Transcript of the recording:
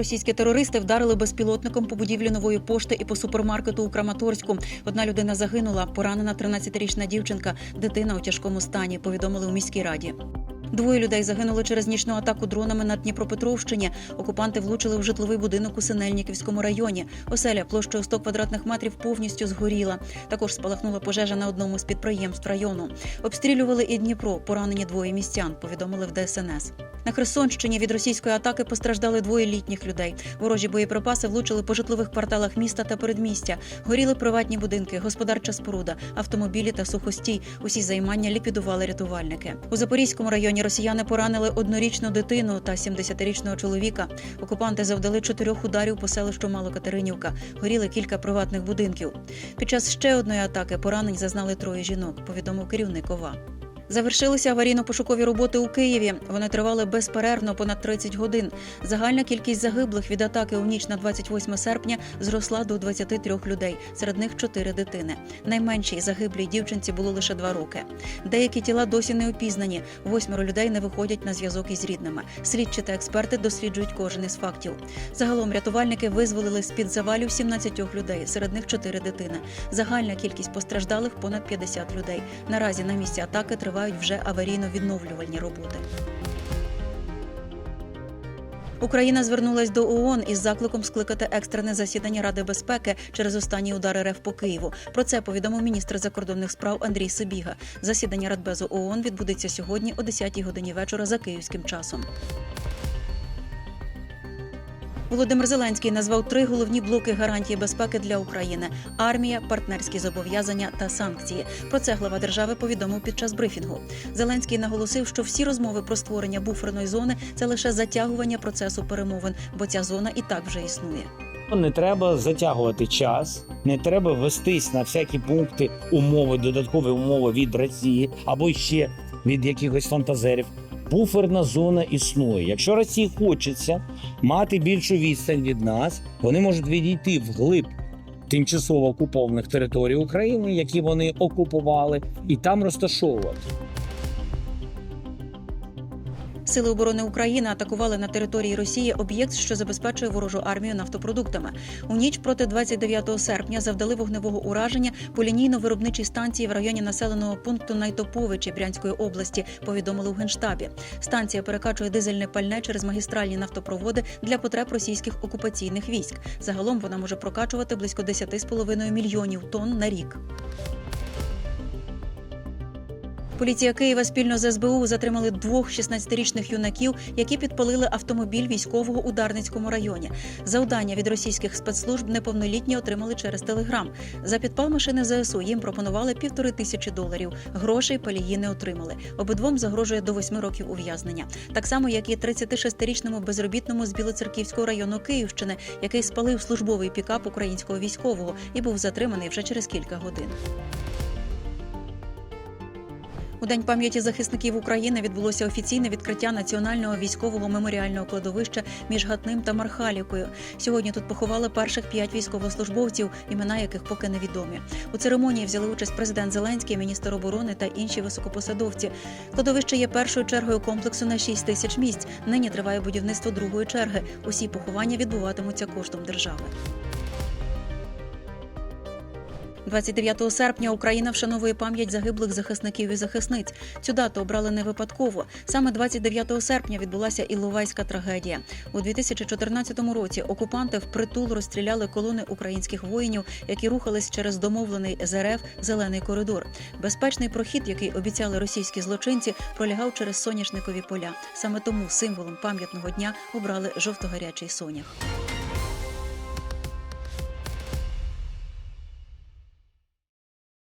Російські терористи вдарили безпілотником по будівлі нової пошти і по супермаркету у Краматорську. Одна людина загинула, поранена 13-річна дівчинка, дитина у тяжкому стані. Повідомили у міській раді. Двоє людей загинули через нічну атаку дронами на Дніпропетровщині. Окупанти влучили в житловий будинок у Синельниківському районі. Оселя площею 100 квадратних метрів повністю згоріла. Також спалахнула пожежа на одному з підприємств району. Обстрілювали і Дніпро. Поранені двоє містян. Повідомили в ДСНС. На Херсонщині від російської атаки постраждали двоє літніх людей. Ворожі боєприпаси влучили по житлових кварталах міста та передмістя. Горіли приватні будинки, господарча споруда, автомобілі та сухостій. Усі займання ліквідували рятувальники. У Запорізькому районі росіяни поранили однорічну дитину та 70-річного чоловіка. Окупанти завдали чотирьох ударів по селищу Малокатеринівка. Горіли кілька приватних будинків. Під час ще одної атаки поранень зазнали троє жінок. Повідомив керівник ОВА. Завершилися аварійно-пошукові роботи у Києві. Вони тривали безперервно понад 30 годин. Загальна кількість загиблих від атаки у ніч на 28 серпня зросла до 23 людей. Серед них 4 дитини. Найменшій загиблій дівчинці було лише 2 роки. Деякі тіла досі не опізнані. Восьмеро людей не виходять на зв'язок із рідними. Слідчі та експерти досліджують кожен із фактів. Загалом рятувальники визволили з під завалів 17 людей. Серед них 4 дитини. Загальна кількість постраждалих понад 50 людей. Наразі на місці атаки тривають вже аварійно-відновлювальні роботи. Україна звернулась до ООН із закликом скликати екстрене засідання Ради безпеки через останні удари РФ по Києву. Про це повідомив міністр закордонних справ Андрій Сибіга. Засідання Радбезу ООН відбудеться сьогодні о 10-й годині вечора за київським часом. Володимир Зеленський назвав три головні блоки гарантії безпеки для України: армія, партнерські зобов'язання та санкції. Про це глава держави повідомив під час брифінгу. Зеленський наголосив, що всі розмови про створення буферної зони це лише затягування процесу перемовин, бо ця зона і так вже існує. Не треба затягувати час, не треба вестись на всякі пункти умови, додаткові умови від Росії або ще від якихось фантазерів. Буферна зона існує. Якщо Росії хочеться мати більшу відстань від нас, вони можуть відійти вглиб тимчасово окупованих територій України, які вони окупували, і там розташовувати. Сили оборони України атакували на території Росії об'єкт, що забезпечує ворожу армію нафтопродуктами. У ніч проти 29 серпня завдали вогневого ураження по лінійно-виробничій станції в районі населеного пункту Найтоповичі Брянської області. Повідомили у генштабі. Станція перекачує дизельне пальне через магістральні нафтопроводи для потреб російських окупаційних військ. Загалом вона може прокачувати близько 10,5 мільйонів тонн на рік. Поліція Києва спільно з СБУ затримали двох 16-річних юнаків, які підпалили автомобіль військового у Дарницькому районі. Завдання від російських спецслужб неповнолітні отримали через телеграм. За підпал машини ЗСУ їм пропонували півтори тисячі доларів. Грошей палії не отримали. Обидвом загрожує до восьми років ув'язнення. Так само, як і 36-річному безробітному з Білоцерківського району Київщини, який спалив службовий пікап українського військового і був затриманий вже через кілька годин. У день пам'яті захисників України відбулося офіційне відкриття національного військового меморіального кладовища між Гатним та Мархалівкою. Сьогодні тут поховали перших п'ять військовослужбовців, імена яких поки невідомі. У церемонії взяли участь президент Зеленський, міністр оборони та інші високопосадовці. Кладовище є першою чергою комплексу на 6 тисяч місць. Нині триває будівництво другої черги. Усі поховання відбуватимуться коштом держави. 29 серпня Україна вшановує пам'ять загиблих захисників і захисниць. Цю дату обрали не випадково. Саме 29 серпня відбулася Іловайська трагедія. У 2014 році окупанти впритул розстріляли колони українських воїнів, які рухались через домовлений з РФ зелений коридор. Безпечний прохід, який обіцяли російські злочинці, пролягав через соняшникові поля. Саме тому символом пам'ятного дня обрали жовто-гарячий сонях.